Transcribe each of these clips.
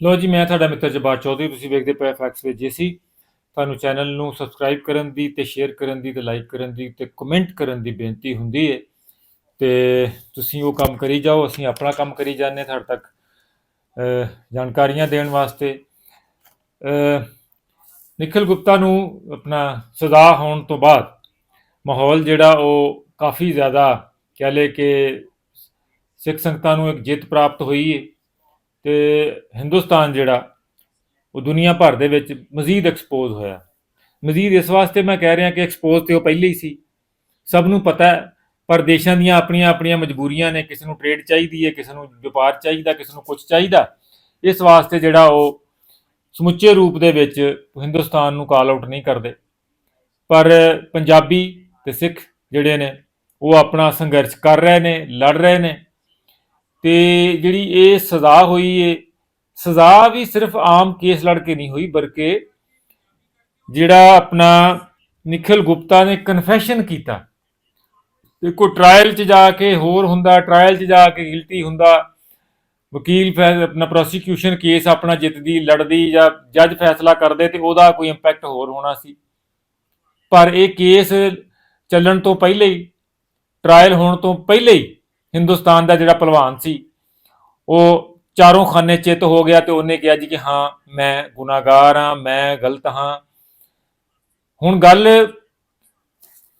ਲੋ ਜੀ ਮੈਂ ਤੁਹਾਡਾ ਮਿੱਤਰ ਜਬਾਰ ਚੌਧਰੀ ਤੁਸੀਂ ਵੇਖਦੇ ਪਏ ਫੈਕਸ ਵਿੱਚ ਜੀਸੀ। ਤੁਹਾਨੂੰ ਚੈਨਲ ਨੂੰ ਸਬਸਕ੍ਰਾਈਬ ਕਰਨ ਦੀ ਤੇ ਸ਼ੇਅਰ ਕਰਨ ਦੀ ਤੇ ਲਾਈਕ ਕਰਨ ਦੀ ਤੇ ਕਮੈਂਟ ਕਰਨ ਦੀ ਬੇਨਤੀ ਹੁੰਦੀ ਹੈ ਤੇ ਤੁਸੀਂ ਉਹ ਕੰਮ ਕਰੀ ਜਾਓ ਅਸੀਂ ਆਪਣਾ ਕੰਮ ਕਰੀ ਜਾਂਦੇ ਹਾਂ ਤੁਹਾਡੇ ਤੱਕ ਜਾਣਕਾਰੀਆਂ ਦੇਣ ਵਾਸਤੇ। ਅਹ, ਨਿਖਿਲ ਗੁਪਤਾ ਨੂੰ ਆਪਣਾ ਸਜ਼ਾ ਹੋਣ ਤੋਂ ਬਾਅਦ ਮਾਹੌਲ ਜਿਹੜਾ ਉਹ ਕਾਫੀ ਜ਼ਿਆਦਾ ਕਹਿ ਲਏ ਕਿ ਸਿੱਖ ਸੰਗਤਾਂ ਨੂੰ ਇੱਕ ਜਿੱਤ ਪ੍ਰਾਪਤ ਹੋਈ ਹੈ ਤੇ ਹਿੰਦੁਸਤਾਨ ਜਿਹੜਾ, ਉਹ ਦੁਨੀਆ ਭਰ ਦੇ ਵਿੱਚ ਮਜ਼ੀਦ ਐਕਸਪੋਜ਼ ਹੋਇਆ। ਮਜ਼ੀਦ ਇਸ ਵਾਸਤੇ ਮੈਂ ਕਹਿ ਰਿਹਾ ਕਿ ਐਕਸਪੋਜ਼ ਤੇ ਉਹ ਪਹਿਲੇ ਹੀ ਸੀ। ਸਭ ਨੂੰ ਪਤਾ ਹੈ, ਪਰ ਦੇਸ਼ਾਂ ਦੀਆਂ ਆਪਣੀਆਂ ਆਪਣੀਆਂ ਮਜਬੂਰੀਆਂ ਨੇ, ਕਿਸੇ ਨੂੰ ਟ੍ਰੇਡ ਚਾਹੀਦੀ ਹੈ, ਕਿਸੇ ਨੂੰ ਵਪਾਰ ਚਾਹੀਦਾ, ਕਿਸੇ ਨੂੰ ਕੁਝ ਚਾਹੀਦਾ। ਇਸ ਵਾਸਤੇ ਜਿਹੜਾ ਉਹ ਸਮੁੱਚੇ ਰੂਪ ਦੇ ਵਿੱਚ ਹਿੰਦੁਸਤਾਨ ਨੂੰ ਕਾਲ ਆਊਟ ਨਹੀਂ ਕਰਦੇ। ਪਰ ਪੰਜਾਬੀ ਤੇ ਸਿੱਖ ਜਿਹੜੇ ਨੇ, ਉਹ ਆਪਣਾ ਸੰਘਰਸ਼ ਕਰ ਰਹੇ ਨੇ, ਲੜ ਰਹੇ ਨੇ। ਤੇ ਜਿਹੜੀ ਇਹ ਸਜ਼ਾ ਹੋਈ ਏ, ਸਜ਼ਾ ਵੀ ਸਿਰਫ ਆਮ ਕੇਸ ਲੜ ਕੇ ਨਹੀਂ ਹੋਈ, ਬਲਕਿ ਜਿਹੜਾ ਆਪਣਾ ਨਿਖਿਲ ਗੁਪਤਾ ਨੇ ਕਨਫੈਸ਼ਨ ਕੀਤਾ। ਦੇਖੋ ਟ੍ਰਾਇਲ 'ਚ ਜਾ ਕੇ ਹੋਰ ਹੁੰਦਾ ਟ੍ਰਾਇਲ 'ਚ ਜਾ ਕੇ ਗਿਲਟੀ ਹੁੰਦਾ, ਵਕੀਲ ਫੈ- ਆਪਣਾ ਪ੍ਰੋਸੀਕਿਊਸ਼ਨ ਕੇਸ ਆਪਣਾ ਜਿੱਤਦੀ, ਲੜਦੀ ਜਾਂ ਜੱਜ ਫੈਸਲਾ ਕਰਦੇ ਤੇ ਉਹਦਾ ਕੋਈ ਇੰਪੈਕਟ ਹੋਰ ਹੋਣਾ ਸੀ। ਪਰ ਇਹ ਕੇਸ ਚੱਲਣ ਤੋਂ ਪਹਿਲੇ ਹੀ ਟ੍ਰਾਇਲ ਹੋਣ ਤੋਂ ਪਹਿਲੇ ਹੀ ਹਿੰਦੁਸਤਾਨ ਦਾ ਜਿਹੜਾ ਪਹਿਲਵਾਨ ਸੀ, ਉਹ ਚਾਰੋਂ ਖਾਨੇ ਚਿੱਤ ਹੋ ਗਿਆ ਤੇ ਉਹਨੇ ਕਿਹਾ ਜੀ ਕਿ ਹਾਂ, ਮੈਂ ਗੁਨਾਹਗਾਰ ਹਾਂ, ਮੈਂ ਗਲਤ ਹਾਂ। ਹੁਣ ਗੱਲ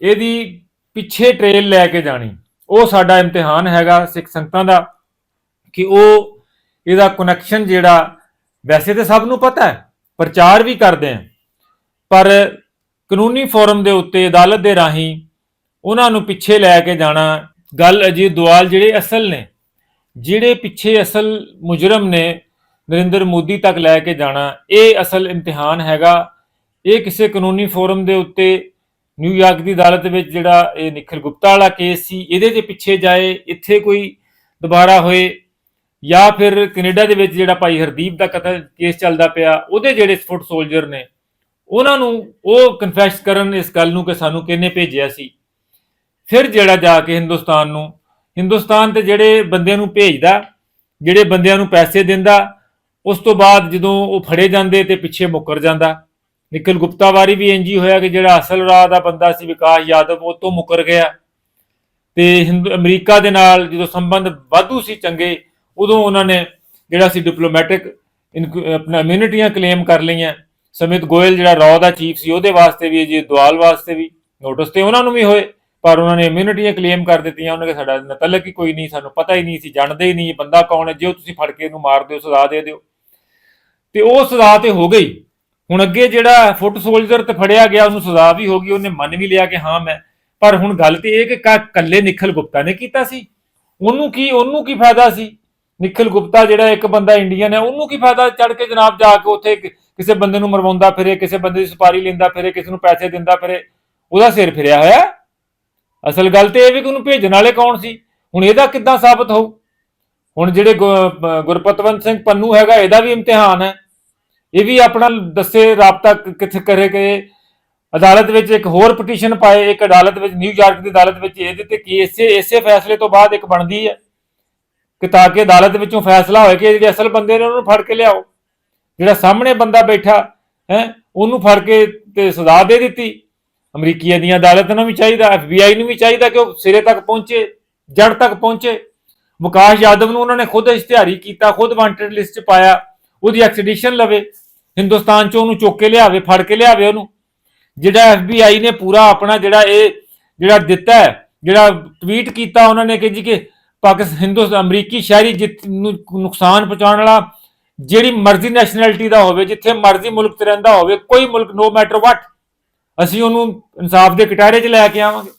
ਇਹਦੀ ਪਿੱਛੇ ਟ੍ਰੇਲ ਲੈ ਕੇ ਜਾਣੀ। ਉਹ ਸਾਡਾ ਇਮਤਿਹਾਨ ਹੈਗਾ ਸਿੱਖ ਸੰਗਤਾਂ ਦਾ ਕਿ ਉਹ ਇਹਦਾ ਕਨੈਕਸ਼ਨ ਜਿਹੜਾ, ਵੈਸੇ ਤਾਂ ਸਭ ਨੂੰ ਪਤਾ ਹੈ, ਪ੍ਰਚਾਰ ਵੀ ਕਰਦੇ ਆ। ਪਰ ਕਾਨੂੰਨੀ ਫੋਰਮ ਦੇ ਉੱਤੇ ਅਦਾਲਤ ਦੇ ਰਾਹੀਂ ਉਹਨਾਂ ਨੂੰ ਪਿੱਛੇ ਲੈ ਕੇ ਜਾਣਾ ਗੱਲ ਅਜੀਤ ਦੁਆਲ ਜਿਹੜੇ ਅਸਲ ਨੇ, ਜਿਹੜੇ ਪਿੱਛੇ ਅਸਲ ਮੁਜਰਮ ਨੇ, ਨਰਿੰਦਰ ਮੋਦੀ ਤੱਕ ਲੈ ਕੇ ਜਾਣਾ, ਇਹ ਅਸਲ ਇਮਤਿਹਾਨ ਹੈਗਾ। ਇਹ ਕਿਸੇ ਕਾਨੂੰਨੀ ਫੋਰਮ ਦੇ ਉੱਤੇ ਨਿਊਯਾਰਕ ਦੀ ਅਦਾਲਤ ਵਿੱਚ ਜਿਹੜਾ ਇਹ ਨਿਖਿਲ ਗੁਪਤਾ ਵਾਲਾ ਕੇਸ ਸੀ, ਇਹਦੇ ਦੇ ਪਿੱਛੇ ਜਾਏ, ਇੱਥੇ ਕੋਈ ਦੁਬਾਰਾ ਹੋਏ, ਜਾਂ ਫਿਰ ਕੈਨੇਡਾ ਦੇ ਵਿੱਚ ਜਿਹੜਾ ਭਾਈ ਹਰਦੀਪ ਦਾ ਕਤਲ ਕੇਸ ਚੱਲਦਾ ਪਿਆ, ਉਹਦੇ ਜਿਹੜੇ ਫੁੱਟ ਸੋਲਜਰ ਨੇ, ਉਹਨਾਂ ਨੂੰ ਉਹ ਕਨਫੈਸ ਕਰਨ ਇਸ ਗੱਲ ਨੂੰ ਕਿ ਸਾਨੂੰ ਕਿਹਨੇ ਭੇਜਿਆ ਸੀ। ਫਿਰ ਜਿਹੜਾ ਜਾ ਕੇ ਹਿੰਦੁਸਤਾਨ ਨੂੰ, ਹਿੰਦੁਸਤਾਨ ਤੇ ਜਿਹੜੇ ਬੰਦਿਆਂ ਨੂੰ ਭੇਜਦਾ, ਜਿਹੜੇ ਬੰਦਿਆਂ ਨੂੰ ਪੈਸੇ ਦਿੰਦਾ, ਉਸ ਤੋਂ ਬਾਅਦ ਜਦੋਂ ਉਹ ਫੜੇ ਜਾਂਦੇ ਤੇ ਪਿੱਛੇ ਮੁੱਕਰ ਜਾਂਦਾ। ਨਿਖਿਲ ਗੁਪਤਾ ਵਾਰੀ ਵੀ ਇੰਜ ਹੀ ਹੋਇਆ ਕਿ ਜਿਹੜਾ ਅਸਲ ਰਾਹ ਦਾ ਬੰਦਾ ਸੀ ਵਿਕਾਸ ਯਾਦਵ, ਉਹ ਤੋਂ ਮੁੱਕਰ ਗਿਆ। ਤੇ ਅਮਰੀਕਾ ਦੇ ਨਾਲ ਜਦੋਂ ਸੰਬੰਧ ਵਾਧੂ ਸੀ ਚੰਗੇ, ਉਦੋਂ ਉਹਨਾਂ ਨੇ ਜਿਹੜਾ ਸੀ ਡਿਪਲੋਮੈਟਿਕ ਆਪਣਾ ਇਮਿਊਨਿਟੀਆਂ ਕਲੇਮ ਕਰ ਲਈਆਂ। ਸਮਿਤ ਗੋਇਲ ਜਿਹੜਾ ਰੌ ਦਾ ਚੀਫ ਸੀ, ਉਹਦੇ ਵਾਸਤੇ ਵੀ ਜੀ ਦੁਆਲ ਵਾਸਤੇ ਵੀ ਨੋਟਿਸ ਤੇ ਉਹਨਾਂ ਨੂੰ ਵੀ ਹੋਏ। ਪਰ ਉਹਨਾਂ ਨੇ ਇਮਿਊਨਿਟੀਆਂ ਕਲੇਮ ਕਰ ਦਿੱਤੀਆਂ, ਉਹਨਾਂ ਨੇ ਸਾਡਾ ਨਤਲਕ ਹੀ ਕੋਈ ਨਹੀਂ, ਸਾਨੂੰ ਪਤਾ ਹੀ ਨਹੀਂ ਸੀ ਜਾਣਦੇ ਹੀ ਨਹੀਂ ਇਹ ਬੰਦਾ ਕੌਣ ਹੈ, ਜੇ ਉਹ ਤੁਸੀਂ ਫੜ ਕੇ ਇਹਨੂੰ ਮਾਰ ਦਿਓ, ਸਜ਼ਾ ਦੇ ਦਿਓ। ਤੇ ਉਹ ਸਜ਼ਾ ਤੇ ਹੋ ਗਈ। ਹੁਣ ਅੱਗੇ ਜਿਹੜਾ ਫੁੱਟ ਸੋਲਜਰ ਤੇ ਫੜਿਆ ਗਿਆ, ਉਹਨੂੰ ਸਜ਼ਾ ਵੀ ਹੋ ਗਈ, ਉਹਨੇ ਮੰਨ ਵੀ ਲਿਆ ਕਿ ਹਾਂ ਮੈਂ, ਪਰ ਹੁਣ ਗੱਲ ਤੇ ਇਹ ਕਿ ਕ- ਕੱਲੇ ਨਿਖਲ ਗੁਪਤਾ ਨੇ ਕੀਤਾ ਸੀ। ਉਹਨੂੰ ਕੀ ਉਹਨੂੰ ਕੀ ਫਾਇਦਾ ਸੀ? ਨਿਖਲ ਗੁਪਤਾ ਜਿਹੜਾ ਇੱਕ ਬੰਦਾ ਇੰਡੀਅਨ ਹੈ, ਉਹਨੂੰ ਕੀ ਫਾਇਦਾ ਚੜ ਕੇ ਜਨਾਬ ਜਾ ਕੇ ਉੱਥੇ ਕਿਸੇ ਬੰਦੇ ਨੂੰ ਮਰਵਾਉਂਦਾ ਫਿਰੇ, ਕਿਸੇ ਬੰਦੇ ਦੀ ਸੁਪਾਰੀ ਲੈਂਦਾ ਫਿਰੇ, ਕਿਸੇ ਨੂੰ ਪੈਸੇ ਦਿੰਦਾ ਫਿਰੇ, ਉਹਦਾ ਸਿਰ ਫਿਰਿਆ ਹੋਇਆ। ਅਸਲ ਗੱਲ ਤੇ ਇਹ ਵੀ ਕਿ ਉਹਨੂੰ ਭੇਜਣ ਵਾਲੇ ਕੌਣ ਸੀ? ਹੁਣ ਇਹਦਾ ਕਿੱਦਾਂ ਸਾਬਤ ਹੋਊ? ਹੁਣ ਜਿਹੜੇ ਗੁ- ਗੁਰਪਤਵੰਤ ਸਿੰਘ ਪੰਨੂ ਹੈਗਾ, ਇਹਦਾ ਵੀ ਇਮਤਿਹਾਨ ਹੈ। ਇਹ ਵੀ ਆਪਣਾ ਦੱਸੇ, ਰਾਬਤਾ ਕਿੱਥੇ ਕਰੇ ਕਿ ਅਦਾਲਤ ਵਿੱਚ ਇੱਕ ਹੋਰ ਪਟੀਸ਼ਨ ਪਾਏ, ਇੱਕ ਅਦਾਲਤ ਵਿੱਚ ਨਿਊਯਾਰਕ ਦੀ ਅਦਾਲਤ ਵਿੱਚ ਇਹਦੇ ਤੇ ਕੀ ਇਸੇ ਇਸੇ ਫੈਸਲੇ ਤੋਂ ਬਾਅਦ ਇੱਕ ਬਣਦੀ ਹੈ। ਕਿ ਤਾਂ ਕਿ ਅਦਾਲਤ ਵਿੱਚੋਂ ਫੈਸਲਾ ਹੋਏ ਕਿ ਜਿਹੜੇ ਅਸਲ ਬੰਦੇ ਨੇ, ਉਹਨੂੰ ਫੜ ਕੇ ਲਿਆਓ। ਜਿਹੜਾ ਸਾਹਮਣੇ ਬੰਦਾ ਬੈਠਾ, ਹੈ, ਉਹਨੂੰ ਫੜ ਕੇ ਤੇ ਸਜ਼ਾ ਦੇ ਦਿੱਤੀ। ਅਮਰੀਕੀਆਂ ਦੀਆਂ ਅਦਾਲਤਾਂ ਨੂੰ ਵੀ ਚਾਹੀਦਾ ਐਫਬੀਆਈ ਨੂੰ ਵੀ ਚਾਹੀਦਾ ਕਿ ਉਹ ਸਿਰੇ ਤੱਕ ਪਹੁੰਚੇ ਜੜ ਤੱਕ ਪਹੁੰਚੇ। ਮੁਕਾਸ਼ ਯਾਦਵ ਨੂੰ ਉਹਨਾਂ ਨੇ ਖੁਦ ਇਸ਼ਤਿਹਾਰੀ ਕੀਤਾ, ਖੁਦ ਵਾਂਟਡ ਲਿਸਟ 'ਚ ਪਾਇਆ, ਉਹਦੀ ਐਕਸਟ੍ਰੈਡੀਸ਼ਨ ਲਵੇ, ਹਿੰਦੁਸਤਾਨ 'ਚ ਉਹਨੂੰ ਚੁੱਕ ਕੇ ਲਿਆਵੇ, ਫੜ ਕੇ ਲਿਆਵੇ ਉਹਨੂੰ। ਜਿਹੜਾ ਐਫਬੀਆਈ ਨੇ ਪੂਰਾ ਆਪਣਾ ਜਿਹੜਾ ਇਹ, ਜਿਹੜਾ ਦਿੱਤਾ ਹੈ, ਜਿਹੜਾ ਟਵੀਟ ਕੀਤਾ ਉਹਨਾਂ ਨੇ ਕਿ ਜੀ ਕਿ ਪਾਕਿਸਤਾਨ ਹਿੰਦੂ ਅਮਰੀਕੀ ਸ਼ਹਿਰੀ ਜਿੱਤ ਨੂੰ ਨੁਕਸਾਨ ਪਹੁੰਚਾਉਣ ਵਾਲਾ, ਜਿਹੜੀ ਮਰਜ਼ੀ ਨੈਸ਼ਨੈਲਿਟੀ ਦਾ ਹੋਵੇ, ਜਿੱਥੇ ਮਰਜ਼ੀ ਮੁਲਕ 'ਚ ਰਹਿੰਦਾ ਹੋਵੇ, ਕੋਈ ਮੁਲਕ ਨੋ ਮੈਟਰ ਵਾਟ ਅਸੀਂ ਉਹਨੂੰ ਇਨਸਾਫ ਦੇ ਕਟਾਰੇ 'ਚ ਲੈ ਕੇ ਆਵਾਂਗੇ।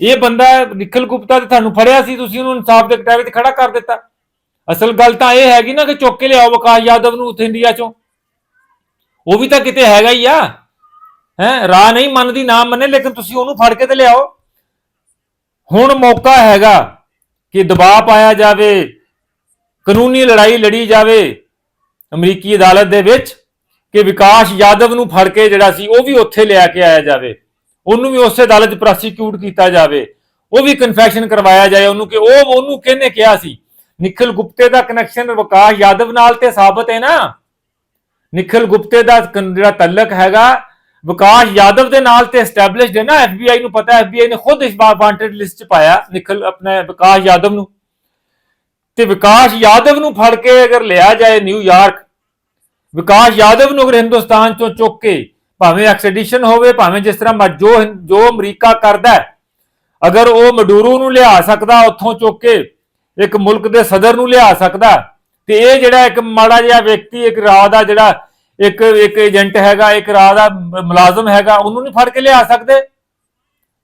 ਇਹ ਬੰਦਾ ਨਿਖਲ ਗੁਪਤਾ ਤੇ ਤੁਹਾਨੂੰ ਫੜਿਆ ਸੀ, ਤੁਸੀਂ ਉਹਨੂੰ ਇਨਸਾਫ ਦੇ ਕਟਾਰੇ 'ਚ ਖੜਾ ਕਰ ਦਿੱਤਾ। ਅਸਲ ਗੱਲ ਤਾਂ ਇਹ ਹੈਗੀ ਨਾ ਕਿ ਚੁੱਕ ਕੇ ਲਿਆਓ ਵਿਕਾਸ ਯਾਦਵ ਨੂੰ ਉੱਥੇ ਇੰਡੀਆ 'ਚੋਂ। ਉਹ ਵੀ ਤਾਂ ਕਿਤੇ ਹੈਗਾ ਹੀ ਆ। ਹੈ, ਰਾਹ ਨਹੀਂ ਮੰਨਦੀ, ਨਾ ਮੰਨੇ, ਲੇਕਿਨ ਤੁਸੀਂ ਉਹਨੂੰ ਫੜ ਕੇ ਤੇ ਲਿਆਓ। ਹੁਣ ਮੌਕਾ ਹੈਗਾ ਕਿ ਦਬਾਅ ਪਾਇਆ ਜਾਵੇ, ਕਾਨੂੰਨੀ ਲੜਾਈ ਲੜੀ ਜਾਵੇ ਅਮਰੀਕੀ ਅਦਾਲਤ ਦੇ ਵਿੱਚ। ਕਿ ਵਿਕਾਸ ਯਾਦਵ ਨੂੰ ਫੜ ਕੇ ਜਿਹੜਾ ਸੀ, ਉਹ ਵੀ ਉੱਥੇ ਲਿਆ ਕੇ ਆਇਆ ਜਾਵੇ। ਉਹਨੂੰ ਵੀ ਉਸੇ ਅਦਾਲਤ 'ਚ ਪ੍ਰੋਸੀਕਿਊਟ ਕੀਤਾ ਜਾਵੇ। ਉਹ ਵੀ ਕਨਫੈਸ਼ਨ ਕਰਵਾਇਆ ਜਾਏ ਉਹਨੂੰ ਕਿ ਉਹ, ਉਹਨੂੰ ਕਿਹਨੇ ਕਿਹਾ ਸੀ? ਨਿਖਿਲ ਗੁਪਤੇ ਦਾ ਕਨੈਕਸ਼ਨ ਵਿਕਾਸ ਯਾਦਵ ਨਾਲ ਤੇ ਸਾਬਤ ਹੈ ਨਾ? ਨਿਖਿਲ ਗੁਪਤੇ ਦਾ ਕਨ- ਜਿਹੜਾ ਤਲਕ ਹੈਗਾ, ਵਿਕਾਸ ਯਾਦਵ ਦੇ ਨਾਲ ਤੇ ਐਸਟੈਬਲਿਸ਼ਡ ਹੈ ਨਾ? ਐਫਬੀਆਈ ਨੂੰ ਪਤਾ ਐਫਬੀਆਈ ਨੇ ਖੁਦ ਇਸ ਵਾਂਟਡ ਲਿਸਟ ਚ ਪਾਇਆ, ਨਿਖਿਲ ਆਪਣੇ ਵਿਕਾਸ ਯਾਦਵ ਨੂੰ। ਤੇ ਵਿਕਾਸ ਯਾਦਵ ਨੂੰ ਫੜ ਕੇ ਅਗਰ ਲਿਆ ਜਾਏ ਨਿਊਯਾਰਕ ਵਿਕਾਸ ਯਾਦਵ ਨੂੰ ਅਗਰ ਹਿੰਦੁਸਤਾਨ ਚੋਂ ਚੁੱਕ ਕੇ ਭਾਵੇਂ ਐਕਸਟ੍ਰੈਡੀਸ਼ਨ ਹੋਵੇ, ਭਾਵੇਂ ਜਿਸ ਤਰ੍ਹਾਂ ਜੋ ਜੋ ਅਮਰੀਕਾ ਕਰਦਾ ਅਗਰ ਉਹ ਮਡੂਰੂ ਨੂੰ ਲਿਆ ਸਕਦਾ, ਉੱਥੋਂ ਚੁੱਕ ਕੇ ਇੱਕ ਮੁਲਕ ਦੇ ਸਦਰ ਨੂੰ ਲਿਆ ਸਕਦਾ, ਤੇ ਇਹ ਜਿਹੜਾ ਇੱਕ ਮਾੜਾ ਜਿਹਾ ਵਿਅਕਤੀ, ਇੱਕ ਰਾਹ ਦਾ ਜਿਹੜਾ ਇੱਕ ਇੱਕ ਏਜੰਟ ਹੈਗਾ, ਇੱਕ ਰਾਹ ਦਾ ਮੁਲਾਜ਼ਮ ਹੈਗਾ, ਉਹਨੂੰ ਨਹੀਂ ਫੜ ਕੇ ਲਿਆ ਸਕਦੇ?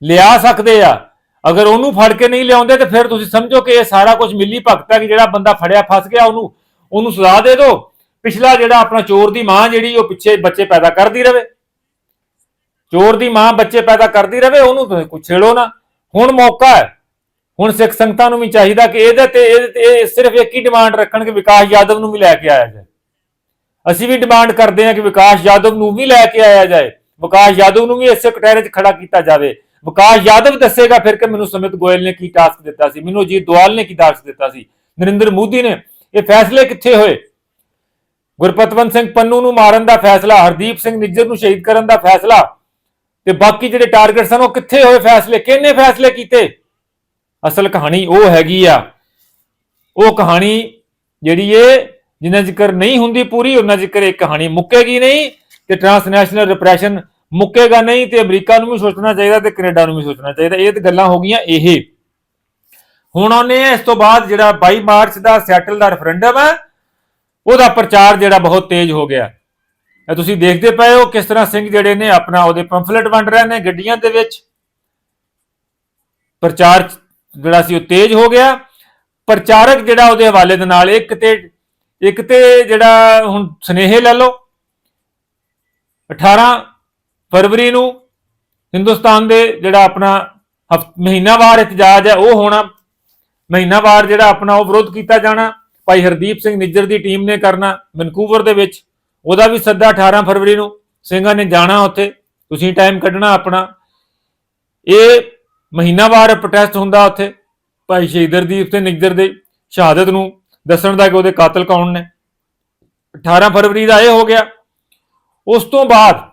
ਲਿਆ ਸਕਦੇ ਆ। ਅਗਰ ਉਹਨੂੰ ਫੜ ਕੇ ਨਹੀਂ ਲਿਆਉਂਦੇ, ਤੇ ਫਿਰ ਤੁਸੀਂ ਸਮਝੋ ਕਿ ਇਹ ਸਾਰਾ ਕੁਝ ਮਿਲੀ ਭਗਤ ਹੈ ਕਿ ਜਿਹੜਾ ਬੰਦਾ ਫੜਿਆ, ਫਸ ਗਿਆ, ਉਹਨੂੰ ਉਹਨੂੰ ਸਜ਼ਾ ਦੇ ਦਿਓ। ਪਿਛਲਾ ਜਿਹੜਾ ਆਪਣਾ ਚੋਰ ਦੀ ਮਾਂ ਜਿਹੜੀ, ਉਹ ਪਿੱਛੇ ਬੱਚੇ ਪੈਦਾ ਕਰਦੀ ਰਵੇ। ਚੋਰ ਦੀ ਮਾਂ ਬੱਚੇ ਪੈਦਾ ਕਰਦੀ ਰਵੇ, ਉਹਨੂੰ ਤੁਸੀਂ ਕੁਛ ਛੇੜੋ ਨਾ। ਹੁਣ ਮੌਕਾ ਹੈ। ਹੁਣ ਸਿੱਖ ਸੰਗਤਾਂ ਨੂੰ ਵੀ ਚਾਹੀਦਾ ਕਿ ਇਹਦੇ ਤੇ ਇਹਦੇ ਤੇ ਇਹ ਸਿਰਫ ਇੱਕ ਹੀ ਡਿਮਾਂਡ ਰੱਖਣ ਕਿ ਵਿਕਾਸ ਯਾਦਵ ਨੂੰ ਵੀ ਲੈ ਕੇ ਆਇਆ ਜਾਏ। ਅਸੀਂ ਵੀ ਡਿਮਾਂਡ ਕਰਦੇ ਹਾਂ ਕਿ ਵਿਕਾਸ ਯਾਦਵ ਨੂੰ ਵੀ ਲੈ ਕੇ ਆਇਆ ਜਾਏ। ਵਿਕਾਸ ਯਾਦਵ ਨੂੰ ਵੀ ਇਸੇ ਕਟਹਿਰੇ 'ਚ ਖੜਾ ਕੀਤਾ ਜਾਵੇ। ਵਿਕਾਸ ਯਾਦਵ ਦੱਸੇਗਾ ਫਿਰ ਕਿ ਮੈਨੂੰ ਸਮਿਤ ਗੋਇਲ ਨੇ ਕੀ ਟਾਸਕ ਦਿੱਤਾ ਸੀ, ਮੈਨੂੰ ਅਜੀਤ ਦੁਆਲ ਨੇ ਕੀ ਟਾਸਕ ਦਿੱਤਾ ਸੀ। ਨਰਿੰਦਰ ਮੋਦੀ ਨੇ ਇਹ ਫੈਸਲੇ ਕਿੱਥੇ ਹੋਏ? ਗੁਰਪਤਵੰਤ ਸਿੰਘ ਪੰਨੂ ਨੂੰ ਮਾਰਨ ਦਾ ਫੈਸਲਾ, ਹਰਦੀਪ ਸਿੰਘ ਨਿੱਜਰ ਨੂੰ ਸ਼ਹੀਦ ਕਰਨ ਦਾ ਫੈਸਲਾ ਤੇ ਬਾਕੀ ਜਿਹੜੇ ਟਾਰਗੇਟ ਸਨ, ਉਹ ਕਿੱਥੇ ਹੋਏ ਫੈਸਲੇ, ਕਿਹਨੇ ਫੈਸਲੇ ਕੀਤੇ? ਅਸਲ ਕਹਾਣੀ ਉਹ ਹੈਗੀ ਆ। ਉਹ ਕਹਾਣੀ ਜਿਹੜੀ ਏ, ਜਿੰਨਾ ਜ਼ਿਕਰ ਨਹੀਂ ਹੁੰਦੀ ਪੂਰੀ ਉਹਨਾਂ ਜ਼ਿਕਰ ਇਹ ਕਹਾਣੀ ਮੁੱਕੇਗੀ ਨਹੀਂ ਤੇ ਟ੍ਰਾਂਸਨੈਸ਼ਨਲ ਰਿਪਰੈਸ਼ਨ ਮੁੱਕੇਗਾ ਨਹੀਂ ਤੇ ਅਮਰੀਕਾ ਨੂੰ ਵੀ ਸੋਚਣਾ ਚਾਹੀਦਾ ਤੇ ਕੈਨੇਡਾ ਨੂੰ ਵੀ ਸੋਚਣਾ ਚਾਹੀਦਾ। ਇਹ ਤੇ ਗੱਲਾਂ ਹੋ ਗਈਆਂ ਇਹ। ਹੁਣ ਆਉਨੇ ਆ ਇਸ ਤੋਂ ਬਾਅਦ ਜਿਹੜਾ 22 ਮਾਰਚ ਦਾ ਸੈਟਲ ਦਾ ਰੈਫਰੈਂਡਮ ਹੈ ਉਹਦਾ ਪ੍ਰਚਾਰ ਜਿਹੜਾ ਬਹੁਤ ਤੇਜ਼ ਹੋ ਗਿਆ। ਇਹ ਤੁਸੀਂ ਦੇਖਦੇ ਪਏ ਹੋ ਕਿਸ ਤਰ੍ਹਾਂ ਸਿੰਘ ਜਿਹੜੇ ਨੇ ਆਪਣਾ ਉਹਦੇ ਪੰਫਲੇਟ ਵੰਡ ਰਹੇ ਨੇ ਗੱਡੀਆਂ ਦੇ ਵਿੱਚ। ਪ੍ਰਚਾਰ ਜਿਹੜਾ ਸੀ ਉਹ ਤੇਜ਼ ਹੋ ਗਿਆ। ਪ੍ਰਚਾਰਕ ਜਿਹੜਾ ਉਹਦੇ ਹਵਾਲੇ ਦੇ ਨਾਲ ਇੱਕ ਤੇ ਇੱਕ ਤੇ ਜਿਹੜਾ ਹੁਣ ਸਨੇਹੇ ਲੈ ਲਓ। 18 ਫਰਵਰੀ ਨੂੰ ਹਿੰਦੁਸਤਾਨ ਦੇ ਜਿਹੜਾ ਆਪਣਾ ਹਫ- ਮਹੀਨਾਵਾਰ ਇਤਜਾਜ ਹੈ, ਉਹ ਹੋਣਾ। ਮਹੀਨਾਵਾਰ ਜਿਹੜਾ ਆਪਣਾ ਉਹ ਵਿਰੋਧ ਕੀਤਾ ਜਾਣਾ। ਭਾਈ ਹਰਦੀਪ ਸਿੰਘ ਨਿੱਜਰ ਦੀ ਟੀਮ ਨੇ ਕਰਨਾ ਵੈਨਕੂਵਰ ਦੇ ਵਿੱਚ। ਉਹਦਾ ਵੀ ਸੱਦਾ 18 ਫਰਵਰੀ ਨੂੰ। ਸਿੰਘਾਂ ਨੇ ਜਾਣਾ ਉੱਥੇ। ਤੁਸੀਂ ਟਾਈਮ ਕੱਢਣਾ ਆਪਣਾ। ਇਹ ਮਹੀਨਾਵਾਰ ਪ੍ਰੋਟੈਸਟ ਹੁੰਦਾ ਉੱਥੇ। ਭਾਈ ਸ਼ਹੀਦ ਹਰਦੀਪ ਸਿੰਘ ਨਿੱਜਰ ਦੇ ਸ਼ਹਾਦਤ ਨੂੰ ਦੱਸਣ ਦਾ ਕਿ ਉਹਦੇ ਕਾਤਲ ਕੌਣ ਨੇ। 18 ਫਰਵਰੀ ਦਾ ਇਹ ਹੋ ਗਿਆ। ਉਸ ਤੋਂ ਬਾਅਦ,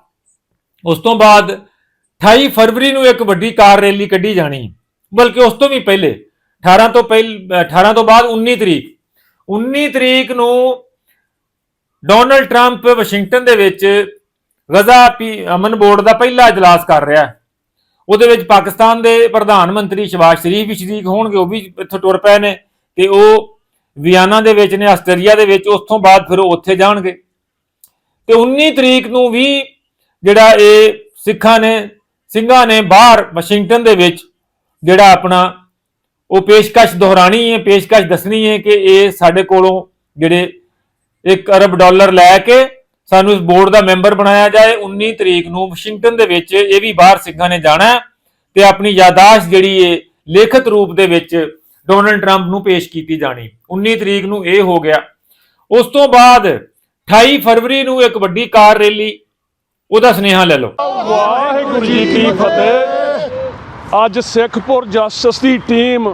ਉਸ ਤੋਂ ਬਾਅਦ 28 ਫਰਵਰੀ ਨੂੰ ਇੱਕ ਵੱਡੀ ਕਾਰ ਰੈਲੀ ਕੱਢੀ ਜਾਣੀ। ਬਲਕਿ ਉਸ ਤੋਂ ਵੀ ਪਹਿਲੇ 18 ਤੋਂ ਪਹਿਲ 18 ਤੋਂ ਬਾਅਦ 19 ਤਰੀਕ 19 ਤਰੀਕ ਨੂੰ ਡੋਨਲਡ ਟਰੰਪ ਵਾਸ਼ਿੰਗਟਨ ਦੇ ਵਿੱਚ ਗਜ਼ਾ ਪੀ ਅਮਨ ਬੋਰਡ ਦਾ ਪਹਿਲਾ ਇਜਲਾਸ ਕਰ ਰਿਹਾ ਹੈ। ਉਹਦੇ ਵਿੱਚ ਪਾਕਿਸਤਾਨ ਦੇ ਪ੍ਰਧਾਨ ਮੰਤਰੀ ਸ਼ਬਾਜ਼ ਸ਼ਰੀਫ ਵੀ ਸ਼ਰੀਕ ਹੋਣਗੇ, ਉਹ ਵੀ ਇੱਥੋਂ ਟੁਰ ਪਏ ਨੇ ਤੇ ਉਹ ਵਿਆਨਾ ਦੇ ਵਿੱਚ ਨੇ, ਆਸਟ੍ਰੇਲੀਆ ਦੇ ਵਿੱਚ, ਉਸ ਤੋਂ ਬਾਅਦ ਫਿਰ ਉਹ ਉੱਥੇ ਜਾਣਗੇ। ਤੇ 19 ਤਰੀਕ ਨੂੰ ਵੀ ਜਿਹੜਾ ਇਹ ਸਿੱਖਾਂ ਨੇ, ਸਿੰਘਾਂ ਨੇ ਬਾਹਰ ਵਾਸ਼ਿੰਗਟਨ ਦੇ ਵਿੱਚ ਜਿਹੜਾ ਆਪਣਾ ਉਹ ਪੇਸ਼ਕਸ਼ ਦੁਹਰਾਣੀ ਹੈ, ਪੇਸ਼ਕਸ਼ ਦੱਸਣੀ ਹੈ ਕਿ ਇਹ ਸਾਡੇ ਕੋਲੋਂ ਜਿਹੜੇ 1 ਅਰਬ ਡਾਲਰ ਲੈ ਕੇ ਸਾਨੂੰ ਇਸ ਬੋਰਡ ਦਾ ਮੈਂਬਰ ਬਣਾਇਆ ਜਾਏ। 19 ਤਰੀਕ ਨੂੰ ਵਾਸ਼ਿੰਗਟਨ ਦੇ ਵਿੱਚ ਇਹ ਵੀ ਬਾਹਰ ਸਿੰਘਾਂ ਨੇ ਜਾਣਾ ਤੇ ਆਪਣੀ ਯਾਦਾਸ਼ਤ ਜਿਹੜੀ ਹੈ ਲਿਖਤ ਰੂਪ ਦੇ ਵਿੱਚ ਡੋਨਲਡ ਟਰੰਪ ਨੂੰ ਪੇਸ਼ ਕੀਤੀ ਜਾਣੀ। 19 ਤਰੀਕ ਨੂੰ ਇਹ ਹੋ ਗਿਆ। ਉਸ ਤੋਂ ਬਾਅਦ 28 ਫਰਵਰੀ ਨੂੰ ਇੱਕ ਵੱਡੀ ਕਾਰ ਰੈਲੀ, ਉਹਦਾ ਸੁਨੇਹਾ ਲੈ ਲਓ। ਵਾਹਿਗੁਰੂ ਜੀ ਕੀ ਫਤਿਹ। ਅੱਜ ਸਿੱਖਪੁਰ ਜਸਟਿਸ ਦੀ ਟੀਮ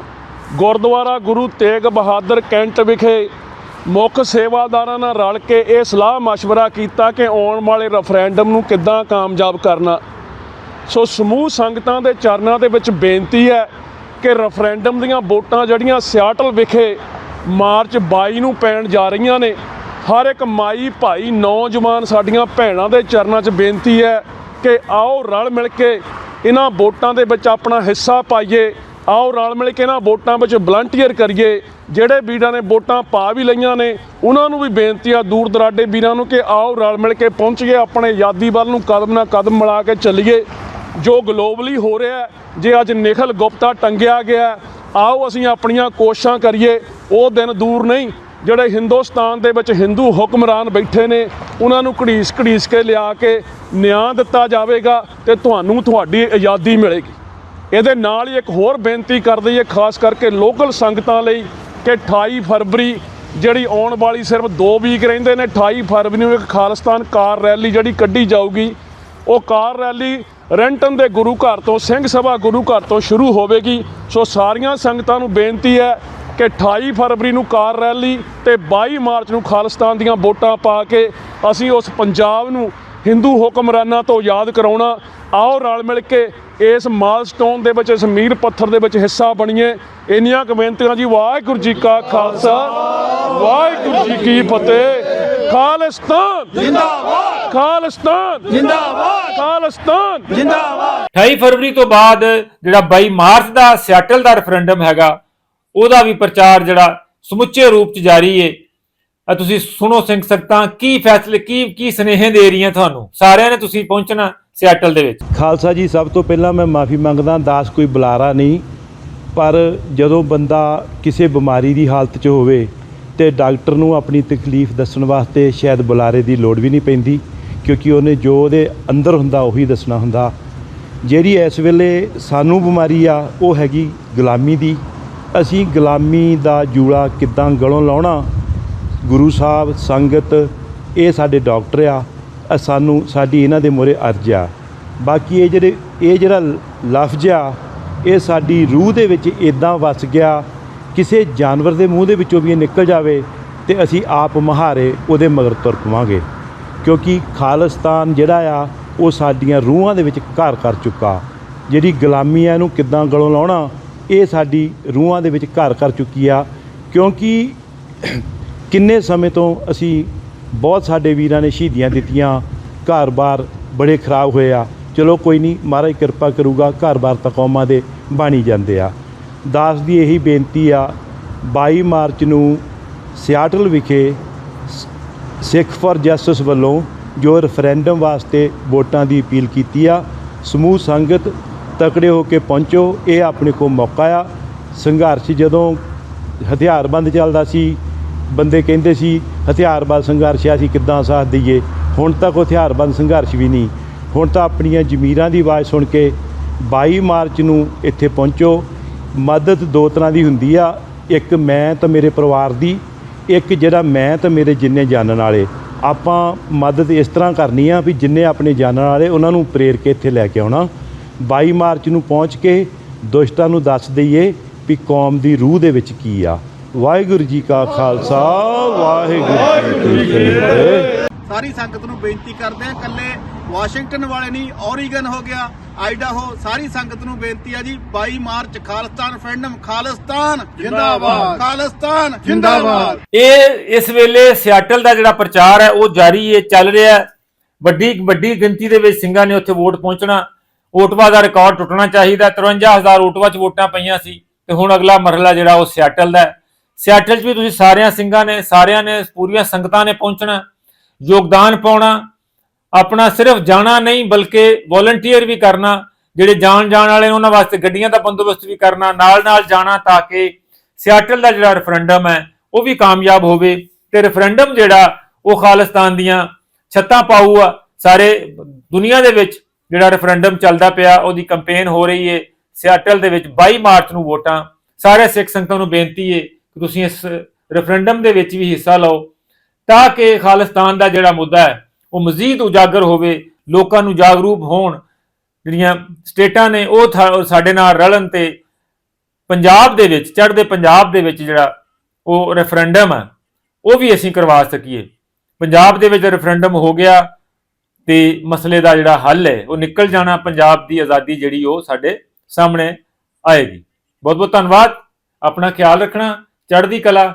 ਗੁਰਦੁਆਰਾ ਗੁਰੂ ਤੇਗ ਬਹਾਦਰ ਕੈਂਟ ਵਿਖੇ ਮੁੱਖ ਸੇਵਾਦਾਰਾਂ ਨਾਲ ਰਲ ਕੇ ਇਹ ਸਲਾਹ مشਵਰਾ ਕੀਤਾ ਕਿ ਆਉਣ ਵਾਲੇ ਰੈਫਰੈਂਡਮ ਨੂੰ ਕਿੱਦਾਂ ਕਾਮਯਾਬ ਕਰਨਾ। ਸੋ ਸਮੂਹ ਸੰਗਤਾਂ ਦੇ ਚਰਨਾਂ ਦੇ ਵਿੱਚ ਬੇਨਤੀ ਹੈ ਕਿ ਰੈਫਰੈਂਡਮ ਦੀਆਂ ਵੋਟਾਂ ਜਿਹੜੀਆਂ ਸਿਆਟਲ ਵਿਖੇ ਮਾਰਚ 22 ਨੂੰ ਪੈਣ ਜਾ ਰਹੀਆਂ ਨੇ, ਹਰ ਇੱਕ ਮਾਈ ਭਾਈ ਨੌਜਵਾਨ ਸਾਡੀਆਂ ਭੈਣਾਂ ਦੇ ਚਰਨਾਂ 'ਚ ਬੇਨਤੀ ਹੈ ਕਿ ਆਓ ਰਲ ਮਿਲ ਕੇ ਇਹਨਾਂ ਵੋਟਾਂ ਦੇ ਵਿੱਚ ਆਪਣਾ ਹਿੱਸਾ ਪਾਈਏ, ਆਓ ਰਲ ਮਿਲ ਕੇ ਇਹਨਾਂ ਵੋਟਾਂ ਵਿੱਚ ਵਲੰਟੀਅਰ ਕਰੀਏ, ਜਿਹੜੇ ਵੀਰਾਂ ਨੇ ਵੋਟਾਂ ਪਾ ਵੀ ਲਈਆਂ ਨੇ, ਉਹਨਾਂ ਨੂੰ ਵੀ ਬੇਨਤੀ ਆ ਦੂਰ ਦਰਾਡੇ ਵੀਰਾਂ ਨੂੰ ਕਿ ਆਓ ਰਲ ਮਿਲ ਕੇ ਪਹੁੰਚੀਏ ਆਪਣੇ ਆਜ਼ਾਦੀ ਵੱਲ ਨੂੰ ਕਦਮ ਨਾਲ ਕਦਮ ਮਿਲਾ ਕੇ ਚੱਲੀਏ। ਜੋ ਗਲੋਬਲੀ ਹੋ ਰਿਹਾ ਜੇ ਅੱਜ ਨਿਖਲ ਗੁਪਤਾ ਟੰਗਿਆ ਗਿਆ, ਆਓ ਅਸੀਂ ਆਪਣੀਆਂ ਕੋਸ਼ਿਸ਼ਾਂ ਕਰੀਏ, ਉਹ ਦਿਨ ਦੂਰ ਨਹੀਂ। ਜਿਹੜੇ ਹਿੰਦੁਸਤਾਨ ਦੇ ਵਿੱਚ ਹਿੰਦੂ ਹੁਕਮਰਾਨ ਬੈਠੇ ਨੇ, ਉਹਨਾਂ ਨੂੰ ਘੜੀਸ ਘੜੀਸ ਕੇ ਲਿਆ ਕੇ ਨਿਆਂ ਦਿੱਤਾ ਜਾਵੇਗਾ ਤੇ ਤੁਹਾਨੂੰ ਤੁਹਾਡੀ ਆਜ਼ਾਦੀ ਮਿਲੇਗੀ। ਇਹਦੇ ਨਾਲ ਹੀ ਇੱਕ ਹੋਰ ਬੇਨਤੀ ਕਰ ਦਈਏ ਖਾਸ ਕਰਕੇ ਲੋਕਲ ਸੰਗਤਾਂ ਲਈ ਕਿ 28 ਫਰਵਰੀ ਜਿਹੜੀ ਆਉਣ ਵਾਲੀ ਸਿਰਫ 2 ਵੀਕ ਰਹਿੰਦੇ ਨੇ 28 ਫਰਵਰੀ ਨੂੰ ਇੱਕ ਖਾਲਿਸਤਾਨ ਕਾਰ ਰੈਲੀ ਜਿਹੜੀ ਕੱਢੀ ਜਾਊਗੀ। ਉਹ ਕਾਰ ਰੈਲੀ ਰੈਂਟਨ ਦੇ ਗੁਰੂ ਘਰ ਤੋਂ, ਸਿੰਘ ਸਭਾ ਗੁਰੂ ਘਰ ਤੋਂ ਸ਼ੁਰੂ ਹੋਵੇਗੀ। ਸੋ ਸਾਰੀਆਂ ਸੰਗਤਾਂ ਨੂੰ ਬੇਨਤੀ ਹੈ ਕਿ 28 ਫਰਵਰੀ ਨੂੰ ਕਾਰ ਰੈਲੀ ਤੇ 22 ਮਾਰਚ ਨੂੰ ਖਾਲਿਸਤਾਨ ਦੀਆਂ ਵੋਟਾਂ ਪਾ ਕੇ ਅਸੀਂ ਉਸ ਪੰਜਾਬ ਨੂੰ ਹਿੰਦੂ ਹੁਕਮਰਾਨਾਂ ਤੋਂ ਯਾਦ ਕਰਾਉਣਾ। ਆਓ ਰਲ ਮਿਲ ਕੇ ਇਸ ਮਾਈਲਸਟੋਨ ਦੇ ਵਿੱਚ, ਇਸ ਮੀਰ ਪੱਥਰ ਦੇ ਵਿੱਚ ਹਿੱਸਾ ਬਣੀਏ। ਇੰਨੀਆਂ ਕੁ ਜੀ, ਵਾਹਿਗੁਰੂ ਜੀ ਕਾ ਖਾਲਸਾ, ਵਾਹਿਗੁਰੂ ਜੀ ਕੀ ਫਤਿਹ। ਖਾਲਿਸਤਾਨ ਜਿੰਦਾਬਾਦ। ਖਾਲਿਸਤਾਨ ਜਿੰਦਾਬਾਦ। ਖਾਲਿਸਤਾਨ 28 ਫਰਵਰੀ ਤੋਂ ਬਾਅਦ ਜਿਹੜਾ 22 ਮਾਰਚ ਦਾ ਸਿਆਟਲ ਦਾ ਰੈਫਰੈਂਡਮ ਹੈਗਾ ਉਹਦਾ ਵੀ ਪ੍ਰਚਾਰ ਜਿਹੜਾ ਸਮੁੱਚੇ ਰੂਪ ਚ ਜਾਰੀ ਹੈ ਤੁਸੀਂ ਸੁਣੋ ਸਿੰਘ ਸਕਤਾਂ ਕੀ ਫੈਸਲੇ, ਕੀ ਕੀ ਸਨੇਹ ਦੇ ਰਹੀਆਂ ਤੁਹਾਨੂੰ? ਸਾਰਿਆਂ ਨੇ ਤੁਸੀਂ ਪਹੁੰਚਣਾ ਸਿਆਟਲ ਦੇ ਵਿੱਚ। ਖਾਲਸਾ ਜੀ, ਸਭ ਤੋਂ ਪਹਿਲਾਂ ਮੈਂ ਮਾਫੀ ਮੰਗਦਾ, ਦਾਸ ਕੋਈ ਬੁਲਾਰਾ ਨਹੀਂ, ਪਰ ਜਦੋਂ ਬੰਦਾ ਕਿਸੇ ਬਿਮਾਰੀ ਦੀ ਹਾਲਤ 'ਚ ਹੋਵੇ ਤੇ ਡਾਕਟਰ ਨੂੰ ਆਪਣੀ ਤਕਲੀਫ ਦੱਸਣ ਵਾਸਤੇ ਸ਼ਾਇਦ ਬੁਲਾਰੇ ਦੀ ਲੋੜ ਵੀ ਨਹੀਂ ਪੈਂਦੀ, ਕਿਉਂਕਿ ਉਹਨੇ ਜੋ ਉਹਦੇ ਅੰਦਰ ਹੁੰਦਾ, ਉਹੀ ਦੱਸਣਾ ਹੁੰਦਾ। ਜਿਹੜੀ ਇਸ ਵੇਲੇ ਸਾਨੂੰ ਬਿਮਾਰੀ ਆ, ਉਹ ਹੈਗੀ ਗੁਲਾਮੀ ਦੀ। ਅਸੀਂ ਗੁਲਾਮੀ ਦਾ ਜੂੜਾ ਕਿੱਦਾਂ ਗਲੋਂ ਲਾਉਣਾ? ਗੁਰੂ ਸਾਹਿਬ, ਸੰਗਤ, ਇਹ ਸਾਡੇ ਡਾਕਟਰ ਆ। ਸਾਨੂੰ, ਸਾਡੀ ਇਹਨਾਂ ਦੇ ਮੂਹਰੇ ਅਰਜ਼ ਆ। ਬਾਕੀ ਇਹ ਜਿਹੜੇ, ਇਹ ਜਿਹੜਾ ਲਫ਼ਜ਼ ਆ, ਇਹ ਸਾਡੀ ਰੂਹ ਦੇ ਵਿੱਚ ਇਦਾਂ ਵਸ ਗਿਆ, ਕਿਸੇ ਜਾਨਵਰ ਦੇ ਮੂੰਹ ਦੇ ਵਿੱਚੋਂ ਵੀ ਇਹ ਨਿਕਲ ਜਾਵੇ ਤੇ ਅਸੀਂ ਆਪ ਮਹਾਰੇ ਉਹਦੇ ਮਗਰ ਤੁਰ ਪਵਾਂਗੇ। ਕਿਉਂਕਿ ਖਾਲਿਸਤਾਨ ਜਿਹੜਾ ਆ, ਉਹ ਸਾਡੀਆਂ ਰੂਹਾਂ ਦੇ ਵਿੱਚ ਘਰ ਕਰ ਚੁੱਕਾ। ਜਿਹੜੀ ਗੁਲਾਮੀ ਆ, ਇਹਨੂੰ ਕਿੱਦਾਂ ਗਲੋਂ ਲਾਉਣਾ? ਇਹ ਸਾਡੀ ਰੂਹਾਂ ਦੇ ਵਿੱਚ ਘਰ ਕਰ ਚੁੱਕੀ ਆ, ਕਿਉਂਕਿ ਕਿੰਨੇ ਸਮੇਂ ਤੋਂ ਅਸੀਂ ਬਹੁਤ ਸਾਡੇ ਵੀਰਾਂ ਨੇ ਸ਼ਹੀਦੀਆਂ ਦਿੱਤੀਆਂ, ਘਰ-ਬਾਰ ਬੜੇ ਖਰਾਬ ਹੋਏ ਆ। ਚਲੋ ਕੋਈ ਨਹੀਂ, ਮਹਾਰਾਜ ਕਿਰਪਾ ਕਰੂਗਾ, ਘਰ-ਬਾਰ ਤਾਂ ਕੌਮਾਂ ਦੇ ਬਾਣੀ ਜਾਂਦੇ ਆ। ਦਾਸ ਦੀ ਇਹੀ ਬੇਨਤੀ ਆ 22 ਮਾਰਚ ਨੂੰ ਸਿਆਟਲ ਵਿਖੇ ਸ- ਸਿੱਖ ਫॉर ਜਸਟਿਸ ਵੱਲੋਂ ਜੋ ਰੈਫਰੈਂਡਮ ਵਾਸਤੇ ਵੋਟਾਂ ਦੀ ਅਪੀਲ ਕੀਤੀ ਆ, ਸਮੂਹ ਸੰਗਤ ਤਕੜੇ ਹੋ ਕੇ ਪਹੁੰਚੋ। ਇਹ ਆਪਣੇ ਕੋਲ ਮੌਕਾ ਆ। ਸੰਘਰਸ਼ ਜਦੋਂ ਹਥਿਆਰਬੰਦ ਚੱਲਦਾ ਸੀ, ਬੰਦੇ ਕਹਿੰਦੇ ਸੀ, ਹਥਿਆਰਬੰਦ ਸੰਘਰਸ਼ ਆ, ਅਸੀਂ ਕਿੱਦਾਂ ਸਾਥ ਦਈਏ? ਹੁਣ ਤੱਕ ਹਥਿਆਰਬੰਦ ਸੰਘਰਸ਼ ਵੀ ਨਹੀਂ। ਹੁਣ ਤਾਂ ਆਪਣੀਆਂ ਜ਼ਮੀਰਾਂ ਦੀ ਆਵਾਜ਼ ਸੁਣ ਕੇ 22 ਮਾਰਚ ਨੂੰ ਇੱਥੇ ਪਹੁੰਚੋ। ਮਦਦ ਦੋ ਤਰ੍ਹਾਂ ਦੀ ਹੁੰਦੀ ਆ। ਇੱਕ ਮੈਂ ਤੇ ਮੇਰੇ ਪਰਿਵਾਰ ਦੀ, ਇੱਕ ਜਿਹੜਾ ਮੈਂ ਤੇ ਮੇਰੇ ਜਿੰਨੇ ਜਾਣਨ ਵਾਲੇ। ਆਪਾਂ ਮਦਦ ਇਸ ਤਰ੍ਹਾਂ ਕਰਨੀ ਆ ਵੀ ਜਿੰਨੇ ਆਪਣੇ ਜਾਣਨ ਵਾਲੇ, ਉਹਨਾਂ ਨੂੰ ਪ੍ਰੇਰ ਕੇ ਇੱਥੇ ਲੈ ਕੇ ਆਉਣਾ। 22 ਮਾਰਚ ਨੂੰ ਪਹੁੰਚ ਕੇ ਦੁਸ਼ਟਾਂ ਨੂੰ ਦੱਸ ਦਈਏ ਵੀ ਕੌਮ ਦੀ ਰੂਹ ਦੇ ਵਿੱਚ ਕੀ ਆ। ਵਾਹਿਗੁਰੂ ਜੀ ਕਾ ਖਾਲਸਾ ਵਾਹਿਗੁਰੂ ਜੀ ਕੀ ਫਤਿਹ। ਸਾਰੀ ਸੰਗਤ ਨੂੰ ਬੇਨਤੀ ਕਰਦੇ ਆ ਇਕੱਲੇ ਵਾਸ਼ਿੰਗਟਨ ਵਾਲੇ ਨਹੀਂ ਔਰੀਗਨ ਹੋ ਗਿਆ ਆਈਡਾਹੋ ਸਾਰੀ ਸੰਗਤ ਨੂੰ ਬੇਨਤੀ ਆ ਜੀ 22 ਮਾਰਚ ਖਾਲਿਸਤਾਨ ਰੈਫਰੈਂਡਮ ਖਾਲਿਸਤਾਨ ਜਿੰਦਾਬਾਦ। ਖਾਲਿਸਤਾਨ ਜਿੰਦਾਬਾਦ। ਇਹ ਇਸ ਵੇਲੇ ਸਿਆਟਲ ਦਾ ਜਿਹੜਾ ਪ੍ਰਚਾਰ ਹੈ ਉਹ ਜਾਰੀ ਹੈ ਚੱਲ ਰਿਹਾ ਹੈ। ਵੱਡੀ ਵੱਡੀ ਗਿਣਤੀ ਦੇ ਵਿੱਚ ਸਿੰਘਾਂ ਨੇ ਉੱਥੇ ਵੋਟ ਪਹੁੰਚਣਾ। ਓਟਵਾ ਦਾ ਰਿਕਾਰਡ ਟੁੱਟਣਾ ਚਾਹੀਦਾ 53000 ਓਟਵਾ 'ਚ ਵੋਟਾਂ ਪਈਆਂ ਸੀ ਤੇ ਹੁਣ ਅਗਲਾ ਮਰਹਲਾ ਜਿਹੜਾ ਉਹ ਸਿਆਟਲ ਦਾ ਸਿਆਟਲ 'ਚ ਵੀ ਤੁਸੀਂ ਸਾਰਿਆਂ ਸਿੰਘਾਂ ਨੇ, ਸਾਰਿਆਂ ਨੇ ਪੂਰੀਆਂ ਸੰਗਤਾਂ ਨੇ ਪਹੁੰਚਣਾ, ਯੋਗਦਾਨ ਪਾਉਣਾ, ਆਪਣਾ ਸਿਰਫ ਜਾਣਾ ਨਹੀਂ, ਬਲਕਿ ਵੋਲੰਟੀਅਰ ਵੀ ਕਰਨਾ, ਜਿਹੜੇ ਜਾਣ ਜਾਣ ਵਾਲੇ ਉਹਨਾਂ ਵਾਸਤੇ ਗੱਡੀਆਂ ਦਾ ਬੰਦੋਬਸਤ ਵੀ ਕਰਨਾ ਨਾਲ ਨਾਲ ਜਾਣਾ ਤਾਂ ਕਿ ਸਿਆਟਲ ਦਾ ਜਿਹੜਾ ਰੈਫਰੈਂਡਮ ਹੈ, ਉਹ ਵੀ ਕਾਮਯਾਬ ਹੋਵੇ ਤੇ ਰੈਫਰੈਂਡਮ ਜਿਹੜਾ ਉਹ ਖਾਲਿਸਤਾਨ ਦੀਆਂ ਛੱਤਾਂ ਪਾਊ ਆ ਸਾਰੇ ਦੁਨੀਆ ਦੇ ਵਿੱਚ। ਜਿਹੜਾ ਰੈਫਰੈਂਡਮ ਚੱਲਦਾ ਪਿਆ, ਉਹਦੀ ਕੈਂਪੇਨ ਹੋ ਰਹੀ ਹੈ ਸਿਆਟਲ ਦੇ ਵਿੱਚ 22 ਮਾਰਚ ਨੂੰ ਵੋਟਾਂ। ਸਾਰੇ ਸਿੱਖ ਸੰਗਤਾਂ ਨੂੰ ਬੇਨਤੀ ਹੈ ਕਿ ਤੁਸੀਂ ਇਸ ਰੈਫਰੈਂਡਮ ਦੇ ਵਿੱਚ ਵੀ ਹਿੱਸਾ ਲਓ। ਤਾਂ ਕਿ ਖਾਲਿਸਤਾਨ ਦਾ ਜਿਹੜਾ ਮੁੱਦਾ ਹੈ, ਉਹ ਮਜ਼ੀਦ ਉਜਾਗਰ ਹੋਵੇ, ਲੋਕਾਂ ਨੂੰ ਜਾਗਰੂਕ ਹੋਣ। ਜਿਹੜੀਆਂ ਸਟੇਟਾਂ ਨੇ, ਉਹ ਥਾ- ਸਾਡੇ ਨਾਲ ਰਲਣ ਤੇ ਪੰਜਾਬ ਦੇ ਵਿੱਚ, ਚੜ੍ਹਦੇ ਪੰਜਾਬ ਦੇ ਵਿੱਚ ਜਿਹੜਾ ਉਹ ਰੈਫਰੈਂਡਮ ਹੈ ਉਹ ਵੀ ਅਸੀਂ ਕਰਵਾ ਸਕੀਏ। ਪੰਜਾਬ ਦੇ ਵਿੱਚ ਰੈਫਰੈਂਡਮ ਹੋ ਗਿਆ। ਤੇ ਮਸਲੇ ਦਾ ਜਿਹੜਾ ਹੱਲ ਹੈ, ਉਹ ਨਿਕਲ ਜਾਣਾ ਪੰਜਾਬ ਦੀ ਆਜ਼ਾਦੀ ਜਿਹੜੀ ਉਹ ਸਾਡੇ ਸਾਹਮਣੇ ਆਏਗੀ। ਬਹੁਤ ਬਹੁਤ ਧੰਨਵਾਦ। ਆਪਣਾ ਖਿਆਲ ਰੱਖਣਾ। ਚੜ੍ਹਦੀ ਕਲਾ।